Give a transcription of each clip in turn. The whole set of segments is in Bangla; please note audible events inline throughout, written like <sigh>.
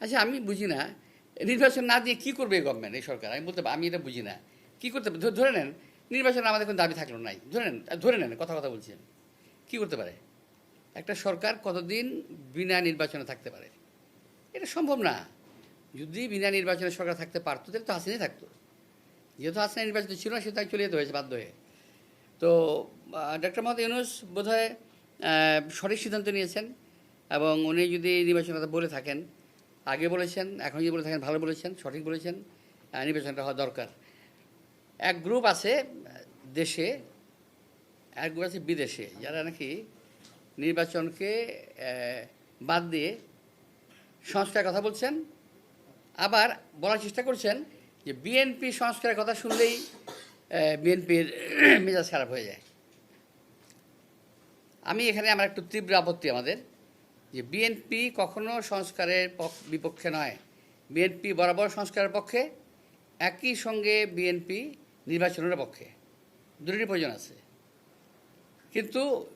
আচ্ছা আমি বুঝি না। নির্বাচন না দিয়ে কী করবে এই গভর্নমেন্ট এই সরকার? আমি বলতে, আমি এটা বুঝি না। কি করতে? ধরে নেন, নির্বাচনে আমাদের কোনো দাবি থাকল নাই। ধরে নেন ধরে নেন, কথা কথা বলছেন কী করতে পারে? একটা সরকার কতদিন বিনা নির্বাচনে থাকতে পারে? এটা সম্ভব না। যদি বিনা নির্বাচনে সরকার থাকতে পারতো, তাহলে তো হাসিনাই থাকতো। যেহেতু হাসিনা নির্বাচিত ছিল না, সে তাই চলে যেতে হয়েছে বাধ্য হয়ে। তো ডক্টর মোহাম্মদ ইউনুস বোধহয় সঠিক সিদ্ধান্ত নিয়েছেন এবং উনি যদি নির্বাচনের কথা বলে থাকেন আগে বলেছেন, এখন যদি বলে থাকেন, ভালো বলেছেন, সঠিক বলেছেন নির্বাচনটা হওয়া দরকার। এক গ্রুপ আছে দেশে, এক গ্রুপ আছে বিদেশে, যারা নাকি নির্বাচনকে বাদ দিয়ে সংস্কার কথা বলছেন, আবার বলার চেষ্টা করছেন যে বিএনপি সংস্কারের কথা শুনলেই বিএনপির <clears throat> মেজাজ খারাপ হয়ে যায়। আমি এখানে আমার একটু তীব্র আপত্তি আমাদের। যে বিএনপি কখনো সংস্কারের পক- বিপক্ষে নয়। বিএনপি বরাবর সংস্কারের পক্ষে, একই সঙ্গে বিএনপি নির্বাচনের পক্ষে। দুটোরই প্রয়োজন আছে। কিন্তু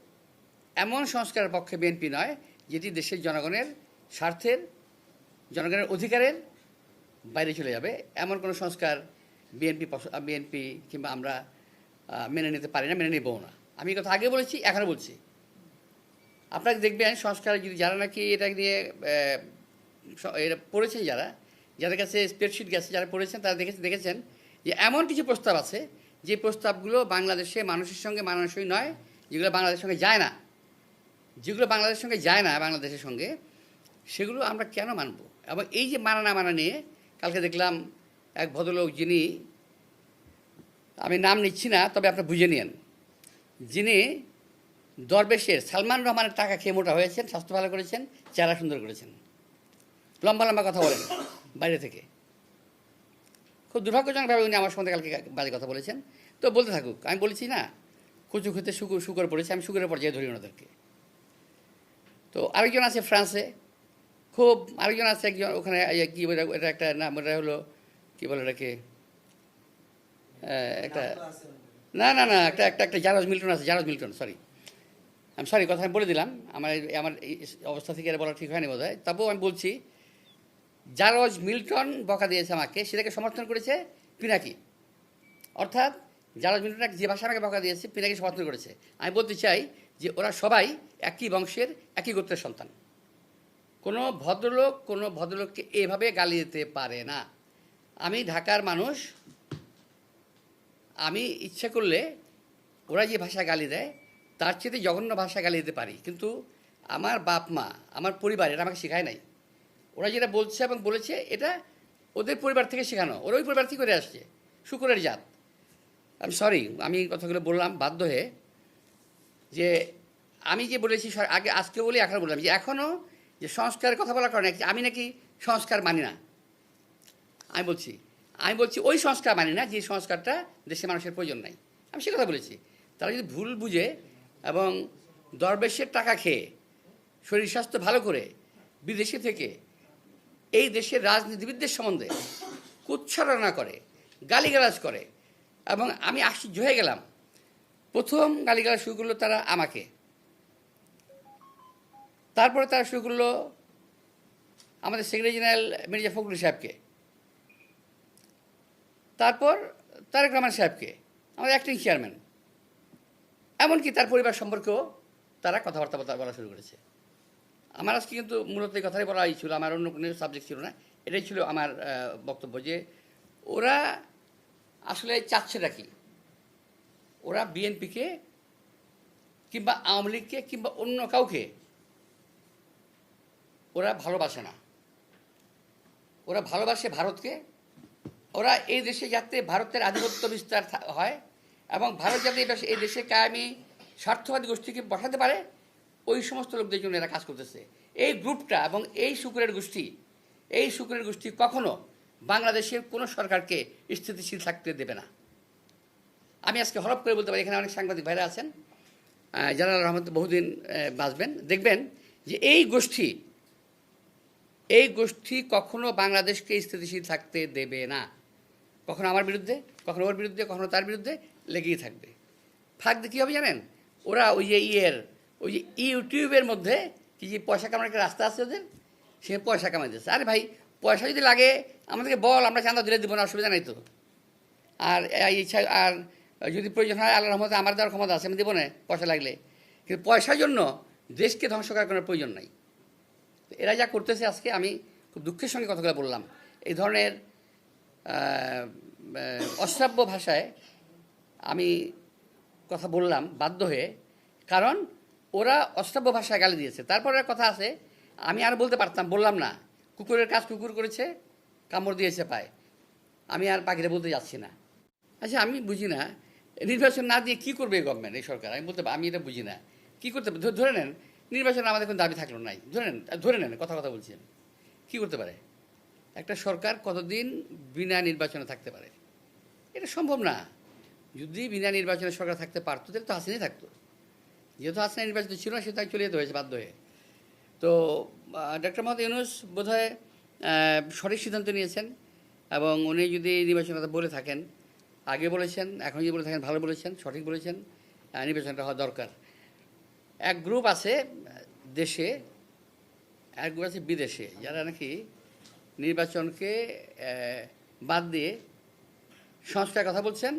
এমন সংস্কারের পক্ষে বিএনপি নয়, যেটি দেশের জনগণের স্বার্থের, জনগণের অধিকারের বাইরে চলে যাবে। এমন কোনো সংস্কার বিএনপি বিএনপি কিংবা আমরা মেনে নিতে পারি না, মেনে নেবও না। আমি কথা আগে বলেছি এখনও বলছি। আপনারা দেখবেন সংস্কার যদি যারা নাকি এটা নিয়ে এটা পড়েছেন যারা, যাদের কাছে স্প্রেডশিট গেছে, যারা পড়েছেন, তারা দেখেছেন দেখেছেন যে এমন কিছু প্রস্তাব আছে যে প্রস্তাবগুলো বাংলাদেশে মানুষের সঙ্গে মানানসই নয়, যেগুলো বাংলাদেশের সঙ্গে যায় না। যেগুলো বাংলাদেশের সঙ্গে যায় না বাংলাদেশের সঙ্গে, সেগুলো আমরা কেন মানব? এবং এই যে মানা না মানা নিয়ে, কালকে দেখলাম এক ভদ্রলোক যিনি, আমি নাম নিচ্ছি না, তবে আপনি বুঝে নিন যিনি দরবেশের সালমান রহমানের টাকা খেয়ে মোটা হয়েছেন স্বাস্থ্য ভালো করেছেন চেহারা সুন্দর করেছেন। লম্বা লম্বা কথা বলেন বাইরে থেকে। খুব দুর্ভাগ্যজনকভাবে উনি আমার সঙ্গে কালকে বাজে কথা বলেছেন। তো বলতে থাকুক আমি বলেছি না কচু খেতে শুকুর শুকর পড়েছে আমি শুকুরের পর্যায়ে ধরি ওনাদেরকে। তো আরেকজন আছে ফ্রান্সে খুব আরেকজন আছে একজন ওখানে কি বলে এটা একটা নাম ওটা হলো কি বলে এটাকে একটা না না না একটা একটা একটা জারজ মিল্টন আছে জারজ মিল্টন সরি আমি সরি কথা আমি বলে দিলাম। আমার আমার অবস্থা থেকে বলা ঠিক হয়নি বোধ হয় তবুও আমি বলছি, জারজ মিল্টন বকা দিয়েছে আমাকে, সেটাকে সমর্থন করেছে পিনাকি। অর্থাৎ জারজ মিল্টন যে ভাষা আমাকে বকা দিয়েছে, পিনাকি সমর্থন করেছে। আমি বলতে চাই যে ওরা সবাই একই বংশের, একই গোত্রের সন্তান। কোনো ভদ্রলোক, কোনো ভদ্রলোককে এভাবে গালি দিতে পারে না। আমি ঢাকার মানুষ, আমি ইচ্ছে করলে ওরা যে ভাষা গালি দেয় তার চেয়ে জঘন্য ভাষা গালি দিতে পারি। কিন্তু আমার বাপ মা, আমার পরিবার এটা আমাকে শেখায় নাই। ওরা যেটা বলছে এবং বলেছে, এটা ওদের পরিবার থেকে শেখানো। ওরা ওই পরিবার থেকে করে আসছে। শুকুরের জাত। আমি সরি আমি কথাগুলো বললাম বাধ্য হয়ে যে আমি যে বলেছি আগে আজকে বলি, এখন বললাম যে এখনও যে সংস্কারের কথা বলার কারণে আমি নাকি সংস্কার মানি না। আমি বলছি আমি বলছি ওই সংস্কার মানি না যে সংস্কারটা দেশের মানুষের প্রয়োজন নাই। আমি সে কথা বলেছি। তারা যদি ভুল বুঝে এবং দরবেশের টাকা খেয়ে শরীর স্বাস্থ্য ভালো করে বিদেশে থেকে এই দেশের রাজনীতিবিদদের সম্বন্ধে কুচ্ছারণা করে, গালিগালাজ করে এবং আমি আশ্চর্য হয়ে গেলাম। প্রথম গালিগালাজ শুরু করল তারা আমাকে। তারপরে তারা শুরু করল আমাদের সেক্রেটারি জেনারেল মির্জা ফখরুল সাহেবকে। তারপর তারেক রহমান সাহেবকে, আমাদের অ্যাক্টিং চেয়ারম্যান এমনকি তার পরিবার সম্পর্কেও তারা কথাবার্তা বলা- বলা শুরু করেছে। আমার আজকে কিন্তু মূলত এই কথাই বলাই ছিল, আমার অন্য কোনো সাবজেক্ট ছিল না। এটাই ছিল আমার বক্তব্য যে ওরা আসলে চাচ্ছেটা কি? ওরা বিএনপিকে কিংবা আওয়ামী লীগকে কিংবা অন্য কাউকে ওরা ভালোবাসে না। ওরা ভালোবাসে ভারতকে। ওরা এই দেশে যাতে ভারতের আধিপত্য বিস্তার হয় এবং ভারত যাতে এই দেশে- কায়েমি, স্বার্থবাদী গোষ্ঠীকে বসাতে পারে, ওই সমস্ত লোকদের জন্য এরা কাজ করতেছে। এই গ্রুপটা এবং এই শুকুরের গোষ্ঠী, এই শুকুরের গোষ্ঠী কখনো বাংলাদেশের কোনো সরকারকে স্থিতিশীল থাকতে দেবে না। আমি আজকে হরপ করে বলতে পারি, এখানে অনেক সাংবাদিক ভাইরা আছেন। যারা রহমত বহুদিন বাঁচবেন। দেখবেন যে এই গোষ্ঠী এই গোষ্ঠী কখনো বাংলাদেশকে স্থিতিশীল থাকতে দেবে না। কখনো আমার বিরুদ্ধে, কখনো ওর বিরুদ্ধে, কখনো তার বিরুদ্ধে লেগেই থাকবে। দিয়ে কী হবে জানেন? ওরা ওই যে ইয়ের, ওই যে ইউটিউবের মধ্যে কি যে পয়সা কামানোর একটা রাস্তা আছে ওদের? সে পয়সা কামাই দিচ্ছে আরে ভাই, পয়সা যদি লাগে, আমাদেরকে বল, আমরা চাঁদা দিলে দিব না, অসুবিধা নাই তো। আর ইচ্ছা, আর যদি প্রয়োজন হয়, আল্লাহর রহমতে আমার দেওয়ার ক্ষমতা আছে, আমি দেবো না পয়সা লাগলে। কিন্তু পয়সার জন্য দেশকে ধ্বংস করার কোনো প্রয়োজন নাই। এরা যা করতেছে আজকে, আমি খুব দুঃখের সঙ্গে কথাগুলো বললাম। এই ধরনের অশ্রাব্য ভাষায় আমি কথা বললাম, বাধ্য হয়ে। কারণ ওরা অশ্রাব্য ভাষায় গালি দিয়েছে। তারপরে কথা আছে, আমি আর বলতে পারতাম, বললাম না। কুকুরের কাজ কুকুর করেছে, কামড় দিয়েছে পায়। আমি আর পাখিটা বলতে যাচ্ছি না। আচ্ছা আমি বুঝি না, নির্বাচন না দিয়ে কী করবে এই গভর্নমেন্ট এই সরকার? আমি বলতে আমি এটা বুঝি না। কী করতে? ধরে নেন, নির্বাচন আমাদের কোনো দাবি থাকল নাই। ধরে নেন ধরে নেন, কথা কথা বলছেন কী করতে পারে? একটা সরকার কতদিন বিনা নির্বাচনে থাকতে পারে? এটা সম্ভব না। যদি বিনা নির্বাচনে সরকার থাকতে পারতো তাহলে তো হাসিনাই থাকতো। যেহেতু হাসিনা নির্বাচিত ছিল না সে তাই চলে যেতে হয়েছে বাধ্য হয়ে। তো ডক্টর মোহাম্মদ ইউনুস আহ, সঠিক সিদ্ধান্ত নিয়েছেন এবং উনি যদি নির্বাচনের কথা বলে থাকেন আগে বলেছেন এখন যদি বলে থাকেন ভালো বলেছেন সঠিক বলেছেন নির্বাচনটা হওয়া দরকার। এক গ্রুপ আছে দেশে এক গ্রুপ আছে বিদেশে যারা নাকি নির্বাচনকে বাদ দিয়ে সংস্কার কথা বলছেন।